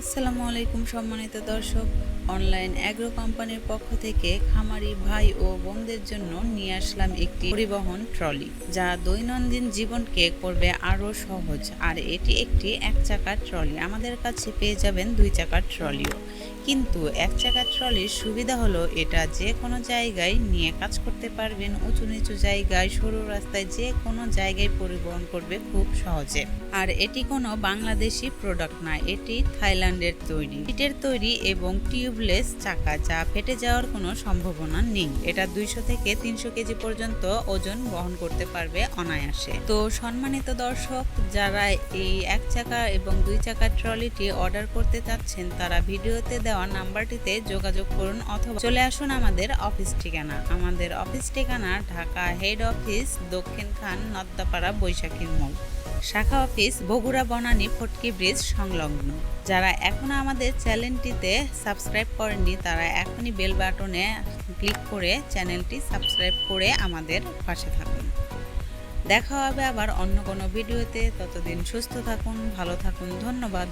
আসসালামু আলাইকুম সম্মানিত দর্শক। অনলাইন অ্যাগ্রো কোম্পানির পক্ষ থেকে খামারি ভাই ও বোনদের জন্য নিয়ে আসলাম একটি পরিবহন ট্রলি, যা দৈনন্দিন জীবনকে করবে আরও সহজ। আর এটি একটি এক চাকার ট্রলি। আমাদের কাছে পেয়ে যাবেন দুই চাকার ট্রলিও। কিন্তু এক চাকার ট্রলির সুবিধা হলো এটা যে কোনো জায়গায় নিয়ে কাজ করতে পারবেন। উঁচু নিচু জায়গায়, সরু রাস্তায় যে কোনো জায়গায় পরিবহন করবে খুব সহজে। আর এটি কোনো বাংলাদেশি প্রোডাক্ট না, এটি থাইল্যান্ডের তৈরি। ইটের তৈরি এবং টিউবলেস চাকা, যা ফেটে যাওয়ার কোনো সম্ভাবনা নেই। এটা দুইশো থেকে তিনশো কেজি পর্যন্ত ওজন বহন করতে পারবে অনায়াসে। তো সম্মানিত দর্শক, যারা এই এক চাকা এবং দুই চাকার ট্রলিটি অর্ডার করতে চাচ্ছেন, তারা ভিডিওতে দেওয়া নাম্বারটিতে যোগাযোগ করুন অথবা চলে আসুন আমাদের অফিস ঠিকানা। আমাদের অফিস ঠিকানা ঢাকা হেড অফিস দক্ষিণ খান, নদ্দাপাড়া বৈশাখীর মোড়। শাখা অফিস বগুড়া, বনানী, ফটকি ব্রিজ সংলগ্ন। যারা এখনও আমাদের চ্যানেলটিতে সাবস্ক্রাইব করেননি, তারা এখনই বেল বাটনে ক্লিক করে চ্যানেলটি সাবস্ক্রাইব করে আমাদের পাশে থাকুন। দেখা হবে আবার অন্য কোনো ভিডিওতে। ততদিন সুস্থ থাকুন, ভালো থাকুন, ধন্যবাদ।